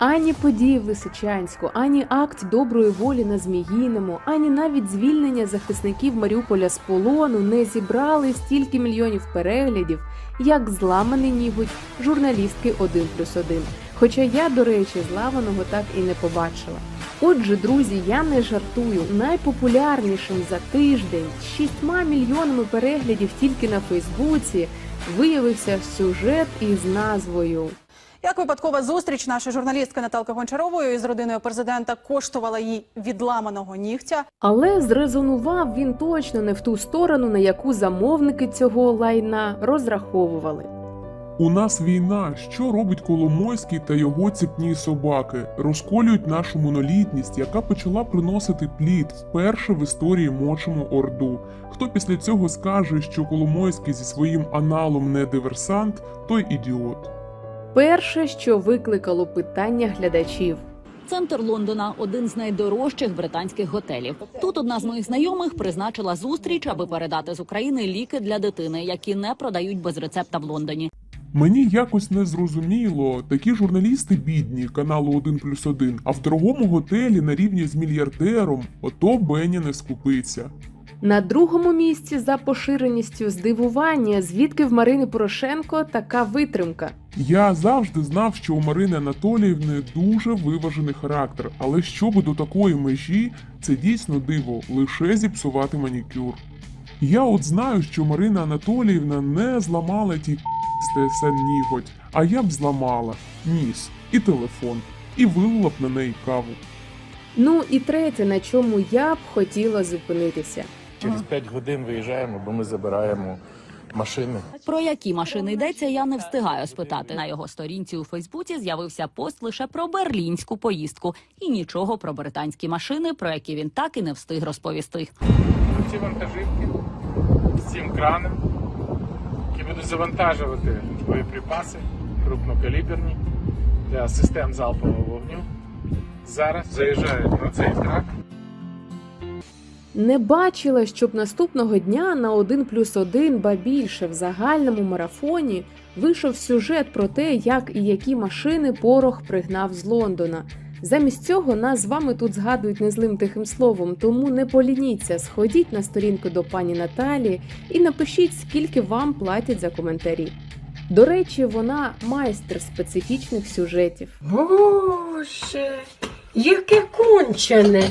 Ані події в Лисичанську, ані акт доброї волі на Зміїному, ані навіть звільнення захисників Маріуполя з полону не зібрали стільки мільйонів переглядів, як зламаний нігодь журналістки 1 плюс 1. Хоча я, до речі, зламаного так і не побачила. Отже, друзі, я не жартую. Найпопулярнішим за тиждень з 6 мільйонами переглядів тільки на Фейсбуці виявився сюжет із назвою Як випадкова зустріч нашої журналістки Наталки Гончарової із родиною президента коштувала їй відламаного нігтя. Але зрезонував він точно не в ту сторону, на яку замовники цього лайна розраховували. У нас війна. Що робить Коломойський та його ціпні собаки? Розколюють нашу монолітність, яка почала приносити плід вперше в історії мочому орду. Хто після цього скаже, що Коломойський зі своїм аналом не диверсант, той ідіот. Перше, що викликало питання глядачів. Центр Лондона один з найдорожчих британських готелів. Тут одна з моїх знайомих призначила зустріч, аби передати з України ліки для дитини, які не продають без рецепта в Лондоні. Мені якось не зрозуміло. Такі журналісти бідні каналу 1 плюс 1, а в дорогому готелі на рівні з мільярдером, ото Беня не скупиться. На другому місці за поширеністю здивування, звідки в Марини Порошенко така витримка. Я завжди знав, що у Марини Анатоліївни дуже виважений характер, але щоб до такої межі, це дійсно диво лише зіпсувати манікюр. Я от знаю, що Марина Анатоліївна не зламала ті ТСН ніготь, а я б зламала ніс і телефон, і вилила б на неї каву. Ну і третє, на чому я б хотіла зупинитися. Через 5 годин виїжджаємо, бо ми забираємо машини. Про які машини йдеться, я не встигаю спитати. На його сторінці у Фейсбуці з'явився пост лише про берлінську поїздку і нічого про британські машини, про які він так і не встиг розповісти. Ці вантажівки з цим краном, які будуть завантажувати боєприпаси крупнокаліберні для систем залпового вогню. Зараз заїжджають на цей трак. Не бачила, щоб наступного дня на 1 плюс 1, ба більше в загальному марафоні вийшов сюжет про те, як і які машини порох пригнав з Лондона. Замість цього нас з вами тут згадують незлим тихим словом, тому не полініться, сходіть на сторінку до пані Наталі і напишіть, скільки вам платять за коментарі. До речі, вона майстер специфічних сюжетів. Боже, яке кончене.